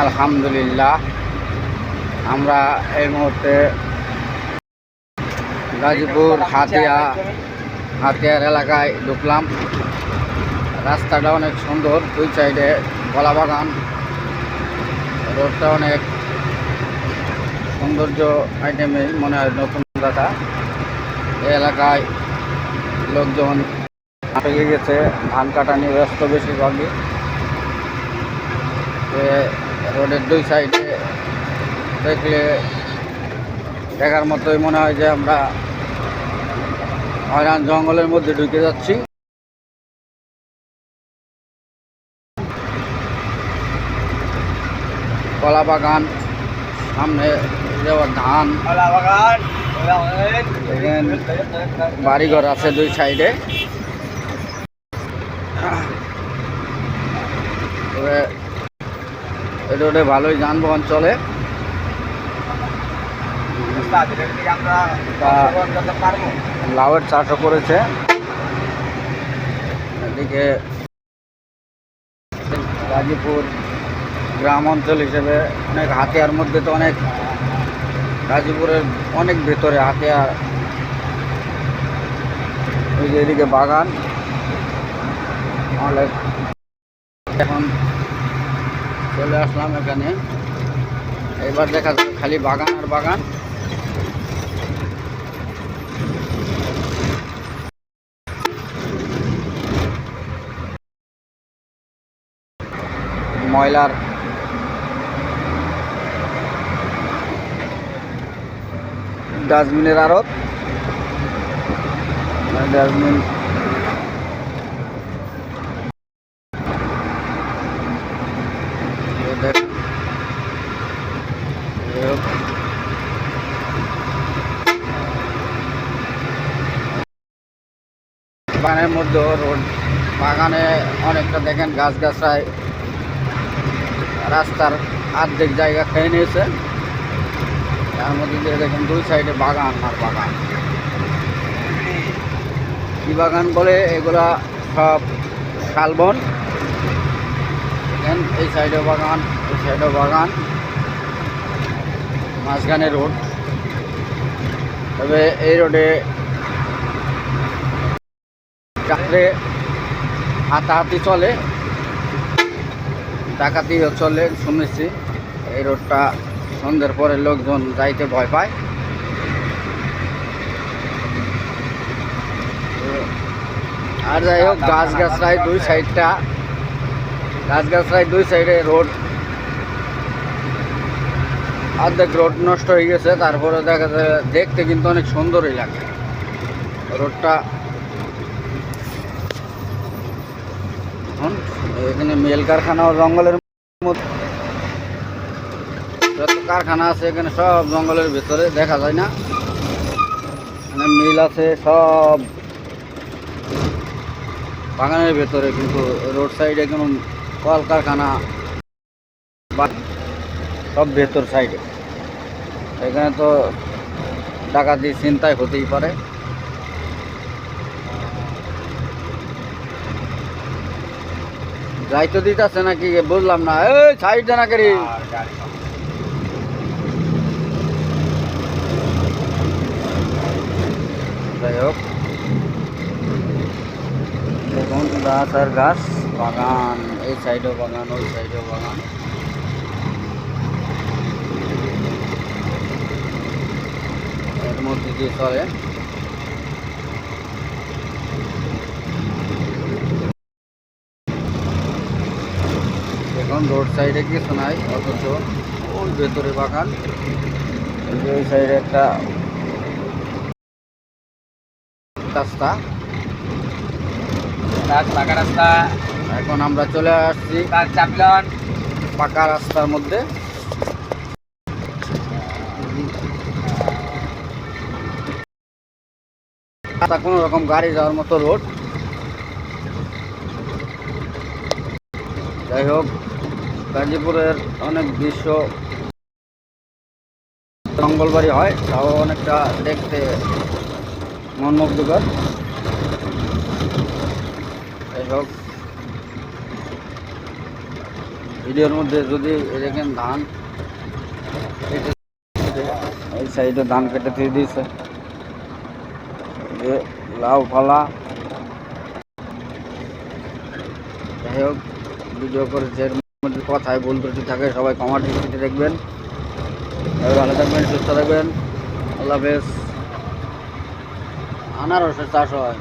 আলহামদুলিল্লাহ, আমরা এই মুহূর্তে গাজীপুর হাতিয়া, হাতিয়ার এলাকায় ঢুকলাম। রাস্তাটা অনেক সুন্দর, দুই সাইডে কলা বাগান। রোডটা অনেক সৌন্দর্য আইটেমে মনে হয় নতুন কথা এই এলাকায় লোকজন পেয়ে গেছে, ধান কাটা নিয়ে ব্যস্ত বেশিরভাগই। রোডের দুই সাইডে দেখলে দেখার মতোই মনে হয় যে আমরা হয়রান জঙ্গলের মধ্যে ঢুকে যাচ্ছি। কলা বাগান সামনে যাওয়ার ধান। বাড়িঘর আছে দুই সাইডে তবে এই রোডে ভালোই যানবাহন চলে। লাউয়ের চাষও করেছে। এদিকে গাজীপুর গ্রাম অঞ্চল হিসেবে অনেক হাতিয়ার মধ্যে তো অনেক গাজীপুরের অনেক ভেতরে হাতিয়ার। ওই যে এদিকে বাগান। অনেক এখন চলে আসলাম এখানে। এবার দেখা যাচ্ছে খালি বাগান আর বাগান। ময়লার ডাস্টবিনের আড়ত। ডাস্টবিন বাগানের মধ্যে রোড, বাগানে অনেকটা দেখেন গাছ গাছায় রাস্তার আর্ধেক জায়গা খেয়ে নিয়েছে। তার মধ্যে দিয়ে দেখেন দুই সাইডে বাগান আর বাগান। কি বাগান বলে? এগুলা সব শালবন। দেখেন, এই সাইডে বাগান, এই সাইডে বাগান। মাঝখানে রোড। তবে এই রোডে রাত্রে হাতাহাতি চলে। ডাকাতিও চলে, শুনেছি। এই রোডটা সন্ধ্যের পরে লোকজন যাইতে ভয় পায়। আর যাই হোক গাছ গাছরায় দুই সাইডটা গাছ গাছরায় দুই সাইডে রোড। অর্ধেক রোড নষ্ট হয়ে গেছে, তারপরে দেখা যায় দেখতে কিন্তু অনেক সুন্দরই লাগে। রোডটা এখন। এখানে মেল কারখানা জঙ্গলের যত কারখানা আছে এখানে সব জঙ্গলের ভেতরে দেখা যায় না। এখানে মিল আছে সব। বাগানের ভেতরে কিন্তু রোড সাইডে কোনো কল কারখানা বা সব ভেতর সাইডে। এখানে তো ডাকাতি চিন্তায় হতেই পারে। যাইতো দিতেছে নাকি? বুঝলাম না। এই সাইড দে না করি যাই হোক। দেখুন গাছ আর গাছ বাগান এই সাইডেও বাগান ওই সাইডেও বাগান। এর মধ্যে দিয়ে চলে। রোড সাইডে কিছু নাই অথচ ওই ভেতরে বাগান। ওই সাইডে একটা রাস্তা। পাকা রাস্তা। এখন আমরা চলে আসছি চাপলন? পাকা রাস্তার মধ্যে। রাস্তা কোনো রকম গাড়ি যাওয়ার মতো রোড। যাই হোক গাজীপুরের অনেক দৃশ্য জঙ্গলবাড়ি হয়, তাও অনেকটা দেখতে মনমুগ্ধকর। যাই হোক, ভিডিওর মধ্যে যদি দেখেন ধান, এই সাইডে ধান কেটে দিয়ে দিয়েছে। যে লাউ ফালা। যাই হোক, ভিডিও মধ্যে কথায় ভুল ত্রুটি থাকে, সবাই কমার দৃষ্টিতে দেখবেন। সবাই ভালো থাকবেন, সুস্থ থাকবেন। আল্লাহ হাফেজ। আনারসের চাষ হয়।